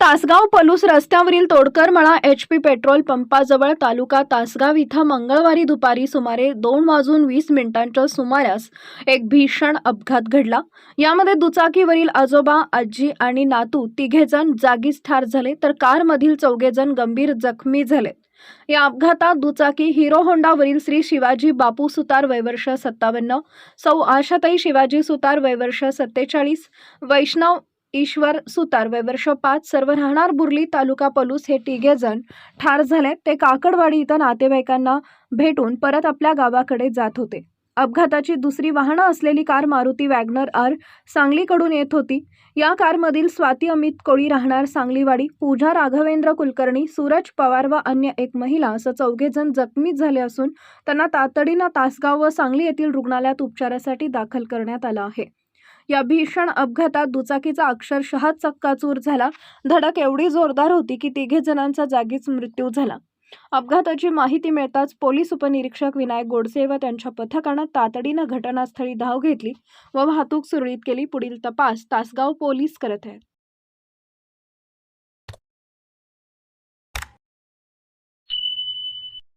तासगाव पलूस रस्त्यावरील Todkarmala H P petrol पंपाजवळ तालुका तासगाव इथं मंगळवारी दुपारी सुमारे दोन वाजून वीस मिनिटांच्या सुमारास एक भीषण अपघात घडला. यामध्ये दुचाकीवरील आजोबा आजी आणि नातू तिघेजण जागीच ठार झाले तर कारमधील चौघेजण गंभीर जखमी झाले. या अपघातात दुचाकी हिरो होंडावरील श्री शिवाजी बापू सुतार वयवर्ष सत्तावन्न सौ आशाताई शिवाजी सुतार वयवर्ष सत्तेचाळीस वैष्णव ईश्वर सुतार वयवर्ष पाच सर्व राहणार बुर्ली तालुका पलूस हे तिघेजण ठार झाले ते काकडवाडी इथं नातेवाईकांना भेटून परत आपल्या गावाकडे जात होते. अपघाताची दुसरी वाहनं असलेली कार मारुती वॅगनर आर सांगलीकडून येत होती. या कारमधील स्वाती अमित कोळी राहणार सांगलीवाडी पूजा राघवेंद्र कुलकर्णी सूरज पवार व अन्य एक महिला असं चौघेजण जखमी झाले असून त्यांना तातडीनं तासगाव व सांगली येथील रुग्णालयात उपचारासाठी दाखल करण्यात आलं आहे. या भीषण अपघातात दुचाकीचा अक्षरशः चक्काचूर झाला. धडक एवढी जोरदार होती की तिघे जणांचा जागीच मृत्यू झाला. अपघाताची माहिती मिळताच पोलीस उपनिरीक्षक विनायक गोडसे व त्यांच्या पथकानं तातडीनं घटनास्थळी धाव घेतली व वाहतूक सुरळीत केली. पुढील तपास तासगाव पोलीस करत आहेत.